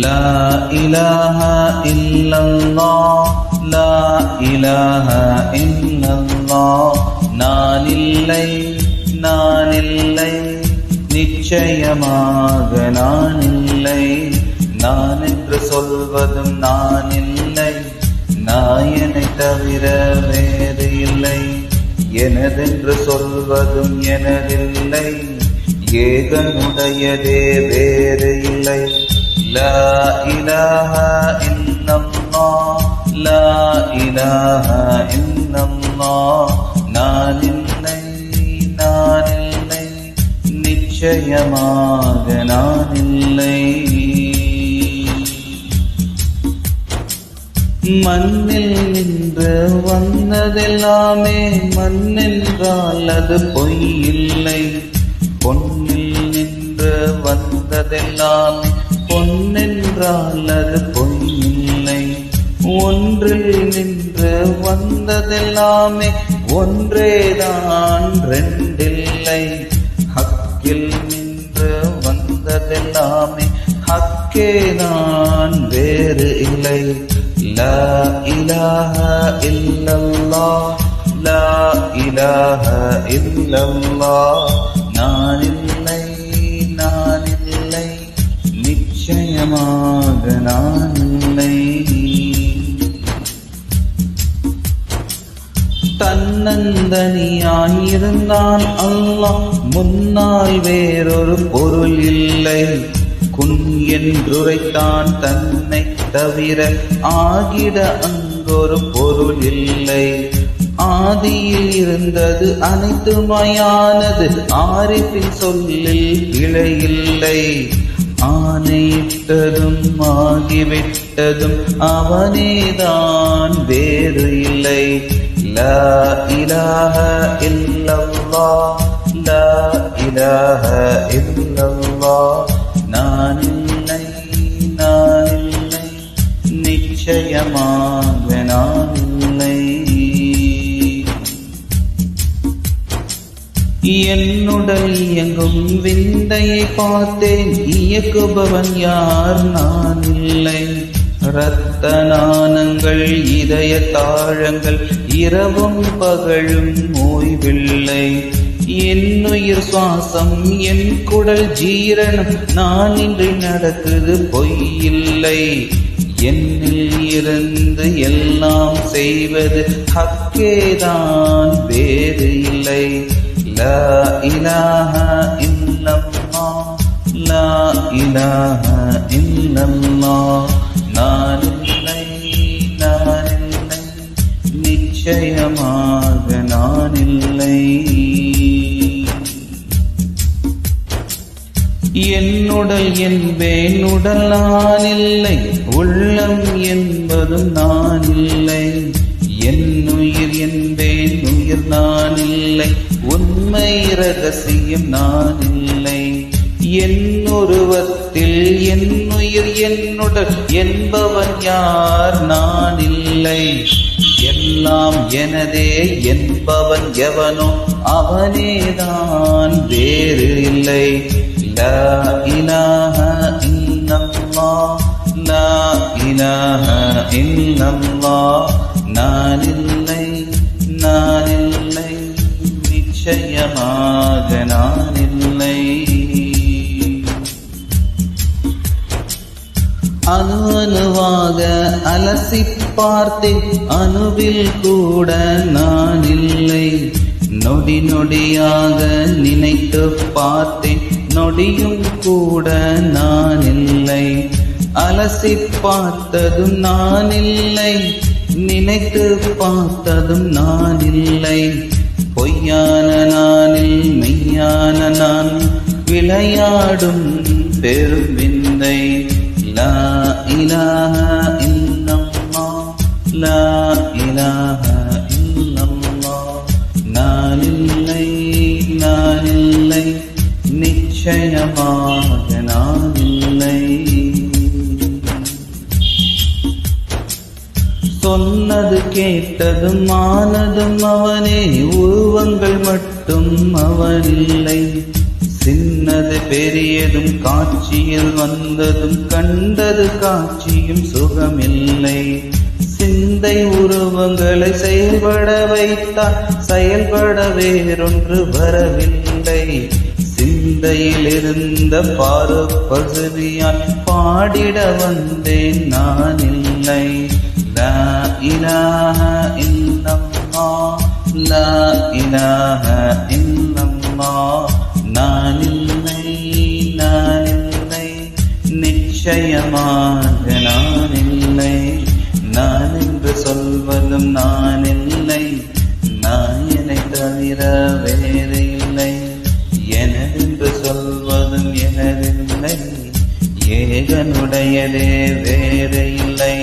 لا إله إلا الله لا إله إلا الله நான் இல்லை நான் இல்லை நிச்சயமாக நான் இல்லை நான் என்று சொல்வதும் நான் இல்லை நாயனை தவிர வேறு இல்லை எனதென்று சொல்வதும் எனதில்லை ஏகனுடையதே வேறு இல்லை லா இலாஹ இல்லல்லாஹ் லா இலாஹ இல்லல்லாஹ் நான் இல்லை நான் இல்லை நிச்சயமாக நான் இல்லை மண்ணில் நின்று வந்ததெல்லாமே மண்ணென்றால் அது பொய் இல்லை. பொன்னில் நின்று வந்ததெல்லாமே பொன்னென்றால் அது பொய் ஒன்றில் நின்று வந்ததெல்லாமே ஒன்றேதான் ரெண்டில்லை. ஹக்கில் நின்று வந்ததெல்லாமே ஹக்கே நான் வேறு இல்லை. லா இலாஹ இல்லல்லா லா இலாஹ இல்லல்லா நான் தன்னந்தனியாயிருந்தான் அல்லாஹ். முன்னால் வேறொரு பொருள் இல்லை. குன் என்றுரைத்தான் தன்னை தவிர ஆகிட அங்கொரு பொருள் இல்லை. ஆதியில் இருந்தது அனைத்துமையானது. ஆரிப்பின் சொல்லில் இழையில்லை ஆணையிட்டதும் ஆகிவிட்டதும் அவனேதான் வேறு இல்லை. லா இலாஹ இல்லல்லாஹ் லா இலாஹ இல்லல்லாஹ் நான் இல்லை நான் இல்லை நிச்சயமாக நான் இல்லை என்னுடல் எங்கும் விந்தையை பார்த்தேன் இயக்குபவன் யார்? நான் இல்லை இரத்த நாணங்கள் இதய தாழங்கள் இரவும் பகலும் ஓய்வில்லை. என்னுயிர் சுவாசம் என் குடல் ஜீரணம் நான் இன்று நடக்குது பொய்யில்லை. என்னில் இருந்து எல்லாம் செய்வது ஹக்கேதான் வேறு இல்லை. லா இலாஹ இல்லம்மா லா இலாஹ இல்லம்மா நான் இல்லை நான் இல்லை நிச்சயமாக நான் இல்லை என்னுடல் என்பேன் உடல் நான் இல்லை உள்ளம் என்பதும் நான் இல்லை என்னுயிர் என்பேன் உயிர் நான் இல்லை உண்மை ரகசியம் நான் இல்லை என் உருவத்தில் என் உயிர் என்னுடன் என்பவன் யார்? நான் இல்லை. எல்லாம் எனதே என்பவன் எவனோ அவனேதான். வேறு இல்லை. லா இலாஹ இல்லல்லாஹ். லா இலாஹ இல்லல்லாஹ். நான் இல்லை. நான் இல்லை. நிச்சயமாக நான் இல்லை. அணு அணுவாக அலசி பார்த்தேன். அணுவில் கூட நான் இல்லை நொடி நொடியாக நினைத்து பார்த்தேன். நொடியும் கூட நான் இல்லை அலசி பார்த்ததும் நான் இல்லை நினைத்து பார்த்ததும் நான் இல்லை பொய்யான நானில் மெய்யான நான் விளையாடும் பெரும் விந்தை லா இலாஹ இல்லல்லாஹ் லா இலாஹ இல்லல்லாஹ் நான் இல்லை நான் இல்லை நிச்சயமாக நான் இல்லை சொன்னது கேட்டதும் ஆனதும் அவனே உருவங்கள் மட்டும் அவனில்லை சின்னது பெரியதும் காட்சியில் வந்ததும் கண்டது காட்சியும் சுகமில்லை. சிந்தை உருவங்களை செயல்பட வைத்தால் செயல்பட வேறொன்று வரவில்லை. சிந்தையில் இருந்த பாரு பகுதியால் பாடிட வந்தேன் நான் இல்லை லா இலாஹ இல்லல்லா லா இலாஹ முழுவதும் நான் இல்லை நாயனை தவிர வேறு இல்லை எனதென்று சொல்வதும் எனதில்லை. ஏகனுடையதே வேறு இல்லை